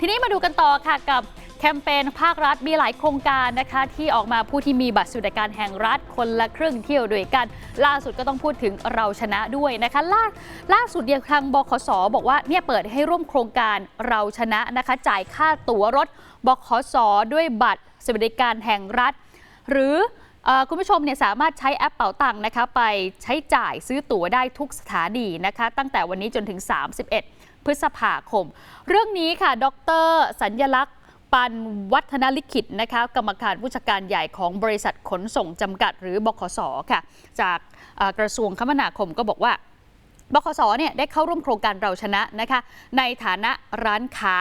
ทีนี้มาดูกันต่อค่ะกับแคมเปญภาครัฐมีหลายโครงการนะคะ ที่ออกมาผู้ที่มีบัตรสวัสดิการแห่งรัฐคนละครึ่งเที่ยวด้วยกัน ล่าสุดก็ต้องพูดถึงเราชนะด้วยนะคะล่าล่าสุดเดียวทางบขสบอกว่าเนี่ยเปิดให้ร่วมโครงการเราชนะนะคะ จ่ายค่าตั๋วรถบขสด้วยบัตรสวัสดิการแห่งรัฐ หรือ คุณผู้ชมเนี่ยสามารถใช้แอปเป๋าตังค์นะคะไปใช้จ่ายซื้อตั๋วได้ทุกสถานีนะคะ ตั้งแต่วันนี้จนถึง 31 พฤษภาคม เรื่องนี้ค่ะ ดร สัญญลักษณ์ปันวัฒนลิขิตนะคะกรรมการผู้จัดการใหญ่ของบริษัทขนส่งจำกัด หรือบขสค่ะ จากกระทรวงคมนาคมก็บอกว่า บคสเนี่ยได้เข้าร่วมโครงการเราชนะนะคะในฐานะร้านค้า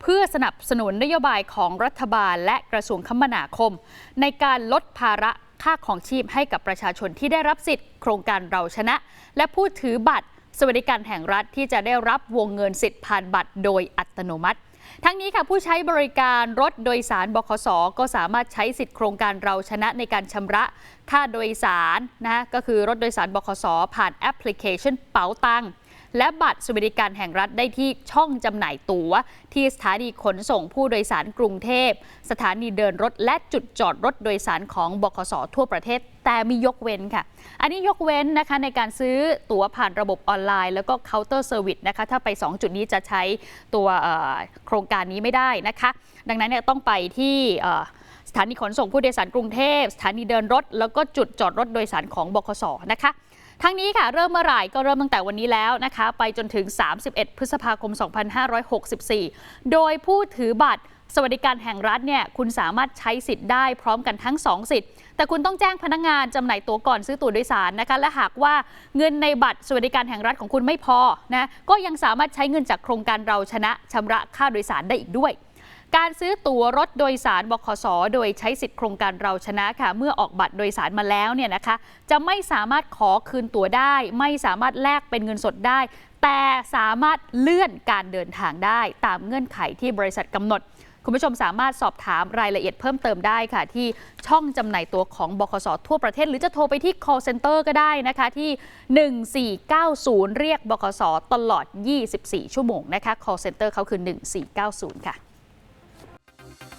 เพื่อสนับสนุนนโยบายของรัฐบาลและกระทรวงคมนาคม ในการลดภาระค่าของชีพให้กับประชาชนที่ได้รับสิทธิ์โครงการเราชนะ และผู้ถือบัตรสวัสดิการแห่งรัฐที่จะได้รับวงเงินสิทธิ์ผ่านบัตรโดยอัตโนมัติ ทั้งนี้ค่ะผู้ใช้บริการรถโดยสารบขส ก็สามารถใช้สิทธิโครงการเราชนะในการชำระค่าโดยสารนะก็คือรถโดยสารบขส ผ่านแอปพลิเคชันเป๋าตังค์ และบัตรสวัสดิการแห่งรัฐได้ที่ช่องจำหน่ายตั๋ว ที่สถานีขนส่งผู้โดยสารกรุงเทพ สถานีเดินรถและจุดจอดรถโดยสารของบขสทั่วประเทศ แต่มียกเว้นค่ะ อันนี้ยกเว้นนะคะในการซื้อตั๋วผ่านระบบออนไลน์ แล้วก็เคาน์เตอร์เซอร์วิสนะคะถ้าไป 2 จุดนี้จะใช้ตัวโครงการนี้ไม่ได้นะคะ ดังนั้นเนี่ยต้องไปที่สถานีขนส่งผู้โดยสารกรุงเทพ สถานีเดินรถ แล้วก็จุดจอดรถโดยสารของบขสนะคะ ทั้งนี้ค่ะเริ่มเมื่อไหร่ก็เริ่มตั้งแต่วันนี้แล้วนะคะ ไปจนถึง 31 พฤษภาคม 2564 โดยผู้ถือบัตรสวัสดิการแห่งรัฐเนี่ยคุณสามารถใช้สิทธิ์ได้พร้อมกันทั้ง 2 สิทธิ์ แต่คุณต้องแจ้งพนักงานจำหน่ายตั๋วก่อนซื้อตั๋วโดยสารนะคะและหากว่าเงินในบัตรสวัสดิการแห่งรัฐของคุณไม่พอนะก็ยังสามารถใช้เงินจากโครงการเราชนะชำระค่าโดยสารได้อีกด้วย การซื้อตั๋วรถโดยสารบขส โดยใช้สิทธิโครงการเราชนะค่ะ เมื่อออกบัตรโดยสารมาแล้วเนี่ยนะคะ จะไม่สามารถขอคืนตั๋วได้ ไม่สามารถแลกเป็นเงินสดได้ แต่สามารถเลื่อนการเดินทางได้ตามเงื่อนไขที่บริษัทกำหนดคุณผู้ชมสามารถสอบถามรายละเอียดเพิ่มเติมได้ค่ะ ที่ช่องจำหน่ายตัวของบขสทั่วประเทศ หรือจะโทรไปที่ call center ก็ได้นะคะที่ 1490 เรียกบขสตลอด 24 ชั่วโมงนะคะ call center เขาคือ 1490 ค่ะ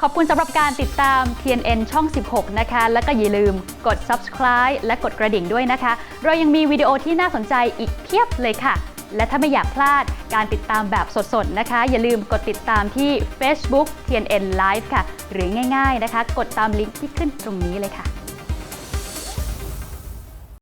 ขอบคุณสำหรับการติดตาม TNN ช่อง 16 นะคะ แล้วก็อย่าลืมกด subscribe และกดกระดิ่งด้วยนะคะ เรายังมีวิดีโอที่น่าสนใจอีกเพียบเลยค่ะ และถ้าไม่อยากพลาดการติดตามแบบสดๆนะคะ อย่าลืมกดติดตามที่ Facebook TNN Live ค่ะ หรือง่ายๆนะคะ กดตามลิงก์ที่ขึ้นตรงนี้เลยค่ะ